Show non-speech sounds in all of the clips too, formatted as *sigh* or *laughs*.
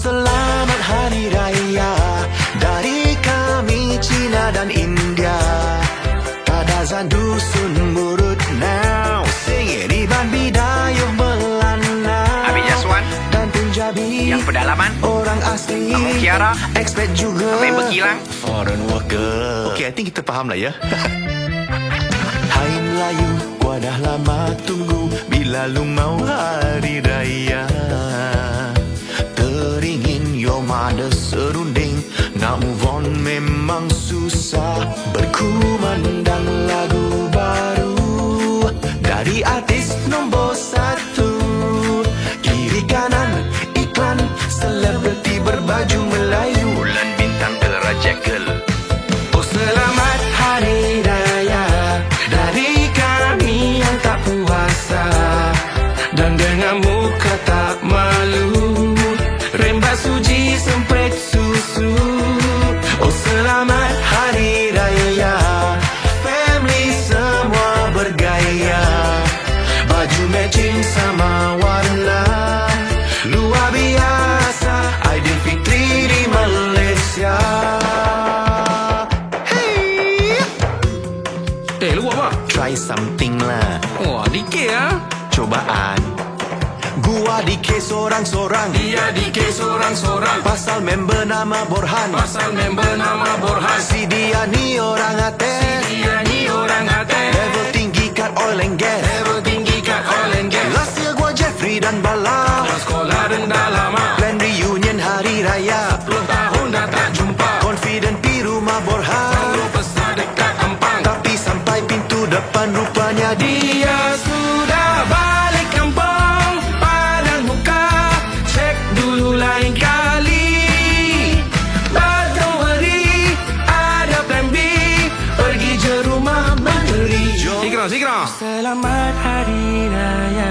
selamat hari raya Dari kami Cina dan India. Kadazan dusun murut now Sing it Iban Bidayuh Belanda Habis Jaswan Dan Punjabi Yang pedalaman. Orang asli. Abang Kiara. Expat juga. Member kilang. Foreign worker. Okay, I think kita faham lah ya. *laughs* Hai Melayu Gua dah lama tunggu Bila lu mau hari raya memang susah Berkumandang Baju sama warna Luar biasa Aidilfitri di Malaysia Hey Eh, lu buat apa? Try something lah Wah, dikit ah. Cobaan Gua DK sorang-sorang Dia dikit sorang-sorang. Pasal member nama Borhan Pasal member nama Borhan. Dan Bala sekolah rendah lama. Plan reunion hari raya 10 tahun dah tak jumpa. Confident pi rumah Borhan Selalu besar dekat empang. Tapi sampai pintu depan rupanya dia sudah balik kampung. Padang muka. Cek dulu lain kali. But don't worry. Ada plan B. Pergi je rumah menteri. Sikra, sikra. Selamat Hari Raya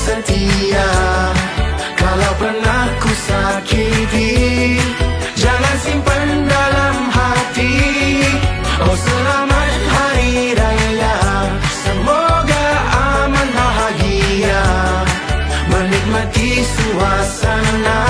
setia. Kalau pernah ku sakiti Jangan simpan dalam hati. Oh selamat hari raya. Semoga aman bahagia. Menikmati suasana